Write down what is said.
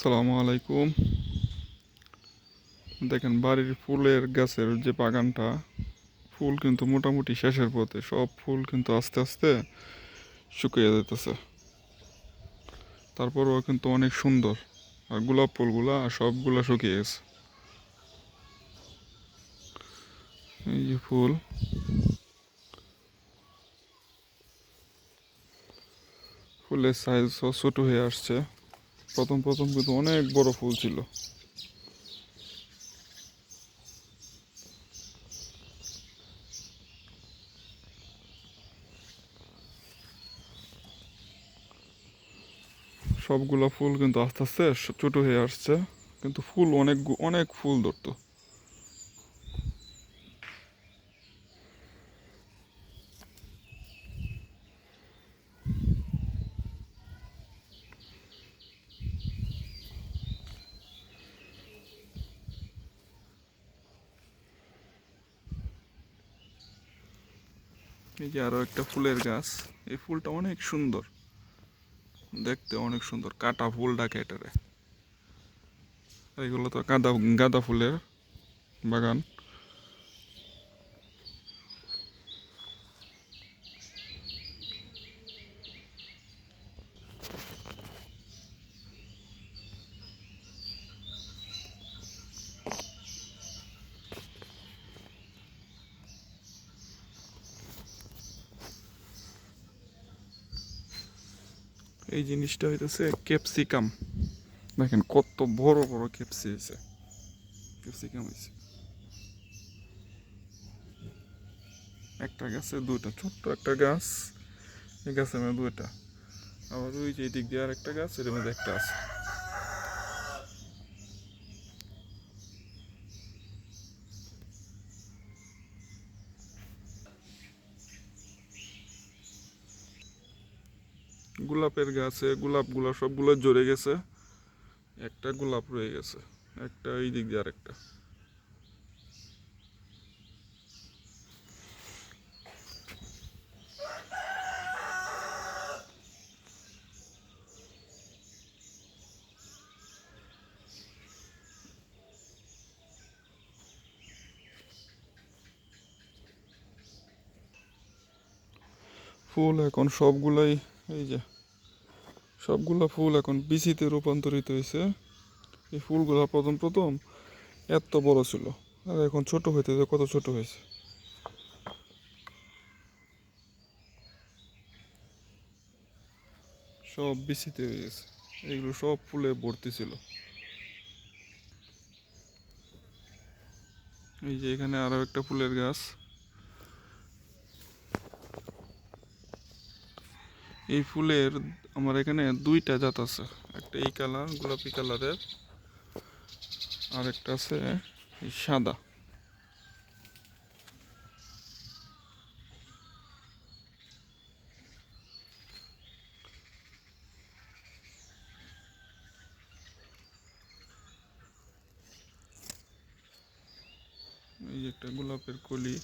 সালামু আলাইকুম। দেখেন বাড়ির ফুলের গাছের যে বাগানটা, ফুল কিন্তু মোটামুটি শেষের পথে, সব ফুল কিন্তু আস্তে আস্তে শুকিয়ে যেতেছে তারপরেও কিন্তু অনেক সুন্দর, আর গোলাপ ফুলগুলা সবগুলা শুকিয়ে গেছে। এই যে ফুল। ফুলের সাইজ ছোট হয়ে আসছে। প্রথম প্রথম কিন্তু অনেক বড় ফুল ছিল। সবগুলো ফুল কিন্তু আস্তে আস্তে ছোট হয়ে আসছে, কিন্তু ফুল অনেক অনেক ফুল ধরতো। এই যে আরও একটা ফুলের গাছ। এই ফুলটা অনেক সুন্দর। দেখতে অনেক সুন্দর। কাটা ফুল ডাকে এটারে। এইগুলো তো গাঁদা গাঁদা ফুলের বাগান। এই জিনিসটা হইতেছে ক্যাপসিকাম। দেখেন কত বড় বড় ক্যাপসি হয়েছে ক্যাপসিকাম হয়েছে একটা গাছে দুইটা, ছোট্ট একটা গাছ, এই গাছের মধ্যে দুইটা। আবার ওই যে দিক দিয়ে আর একটা গাছ, এর মধ্যে একটা আছে। গোলাপের গাছে গোলাপগুলো সবগুলো ঝরে গেছে। একটা গোলাপ রয়ে গেছে, একটা এই দিক দিয়ে আরেকটা। ফুল এখন সবগুলাই, এই যে সবগুলা ফুল এখন বিচিতে রূপান্তরিত হয়েছে। এই ফুলগুলা প্রথম প্রথম এত বড় ছিল, আর এখন ছোট হইতে কত ছোট হয়েছে। সব বিচিতে হয়ে গেছে এইগুলো সব ফুলে ভর্তি ছিল। এই যে এখানে আরও একটা ফুলের গাছ। এই ফুলের আমার এখানে দুইটা জাত আছে। একটা এই কালার, গোলাপি কালারের। আর একটা আছে সাদা। এই একটা গোলাপের কলি।